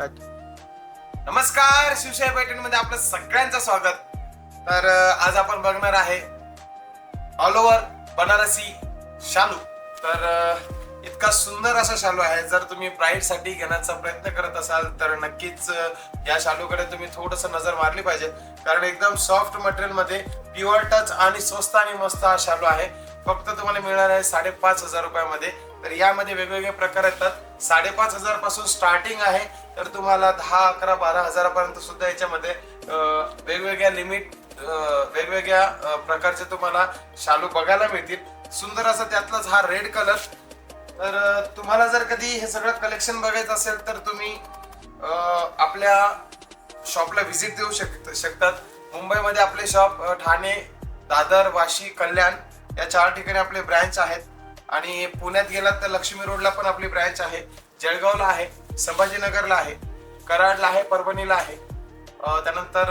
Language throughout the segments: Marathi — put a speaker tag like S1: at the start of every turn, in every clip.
S1: नमस्कार शिवशाही पैठणमध्ये आपलं सगळ्यांचं स्वागत. तर आज आपण बघणार आहे ऑल ओव्हर बनारसी शालू. तर इतका सुंदर असा शालू आहे. जर तुम्ही ब्राईडसाठी घेण्याचा प्रयत्न करत असाल तर नक्कीच या शालूकडे तुम्ही थोडस नजर मारली पाहिजे. कारण एकदम सॉफ्ट मटेरियलमध्ये प्युअर टच आणि स्वस्त आणि मस्त हा शालू आहे. फक्त तुम्हाला मिळणार आहे साडेपाच हजार रुपयामध्ये. तर यामध्ये वेगवेगळे प्रकार येतात. साडेपाच हजारपासून स्टार्टिंग आहे. तर तुम्हाला दहा अकरा बारा हजारापर्यंत सुद्धा याच्यामध्ये वेगवेगळ्या लिमिट वेगवेगळ्या प्रकारचे तुम्हाला शालू बघायला मिळतील. सुंदर असा त्यातलाच हा रेड कलर तर तुम्हाला जर कधी हे सगळं कलेक्शन बघायचं असेल तर तुम्ही आपल्या शॉपला व्हिजिट देऊ शक शकतात. मुंबईमध्ये आपले शॉप ठाणे दादर वाशी कल्याण या चार ठिकाणी आपले ब्रँच आहेत. आणि पुण्यात गेलात तर लक्ष्मी रोडला पण आपली ब्रँच आहे. जळगावला आहे संभाजीनगरला आहे कराडला आहे परभणीला आहे. त्यानंतर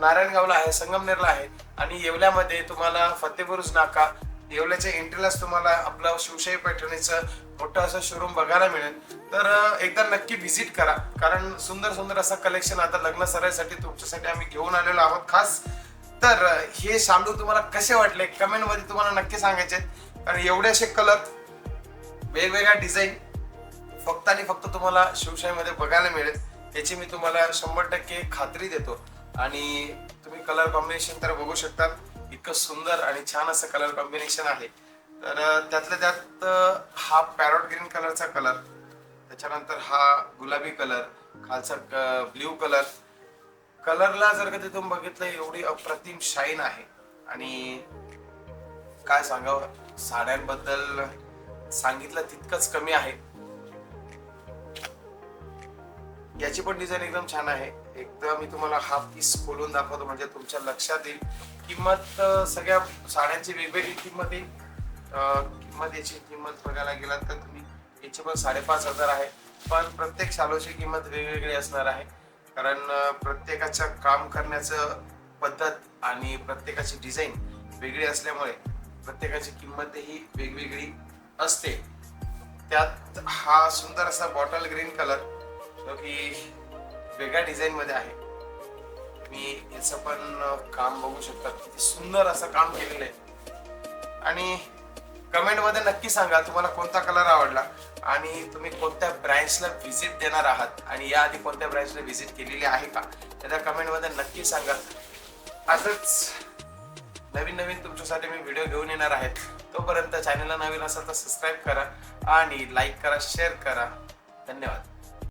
S1: नारायणगावला आहे संगमनेरला आहे. आणि येवल्यामध्ये तुम्हाला फतेबुरुज नाका येवल्याच्या एंट्रीलाच तुम्हाला आपलं शिवशाही पैठणीचं मोठं असं शोरूम बघायला मिळेल. तर एकदा नक्की व्हिजिट करा. कारण सुंदर सुंदर असं कलेक्शन आता लग्न सरायसाठी तुमच्यासाठी आम्ही घेऊन आलेलो आहोत खास. तर हे शालू तुम्हाला कसे वाटले? कमेंटमध्ये तुम्हाला नक्की सांगायचे आहेत. कारण एवढे कलर वेगवेगळ्या डिझाईन फक्त आणि फक्त तुम्हाला शिवशाहीमध्ये बघायला मिळेल. याची मी तुम्हाला शंभर टक्के खात्री देतो. आणि तुम्ही कलर कॉम्बिनेशन तर बघू शकता इतकं सुंदर आणि छान असं कलर कॉम्बिनेशन आहे. तर त्यातल्या त्यात हा पॅरोट ग्रीन कलरचा कलर त्याच्यानंतर हा गुलाबी कलर खालचा ब्ल्यू कलर कलरला जर कधी तुम्ही बघितलं एवढी अप्रतिम शाईन आहे. आणि काय सांगावं? साड्यांबद्दल सांगितलं तितकंच कमी आहे. याची पण डिझाईन एकदम छान आहे. एकदा मी तुम्हाला हा पीस खोलून दाखवतो म्हणजे तुमच्या लक्षात येईल. किंमत सगळ्या साड्यांची वेगवेगळी किंमत येईल किंमत याची किंमत बघायला गेलात तर तुम्ही याची पण साडेपाच हजार आहे. पण प्रत्येक शालोची किंमत वेगवेगळी असणार आहे. कारण प्रत्येकाचं काम करण्याचं पद्धत आणि प्रत्येकाची डिझाईन वेगळी असल्यामुळे प्रत्येकाची किंमतही वेगवेगळी असते. त्यात हा सुंदर असा बॉटल ग्रीन कलर जो की वेगळ्या डिझाईन मध्ये आहे. मी याचं पण काम बघू शकता किती सुंदर असं काम केलेलं आहे. आणि कमेंटमध्ये नक्की सांगा तुम्हाला कोणता कलर आवडला? आणि तुम्ही कोणत्या ब्रँचला व्हिजिट देणार आहात? आणि याआधी कोणत्या ब्रँचला व्हिजिट केलेली आहे का? त्या कमेंटमध्ये नक्की सांगा. असंच नवीन नवीन तुमच्यासाठी मी व्हिडिओ घेऊन येणार आहेत तोपर्यंत चॅनलला नवीन असाल तर सबस्क्राईब करा आणि लाईक करा शेअर करा. धन्यवाद.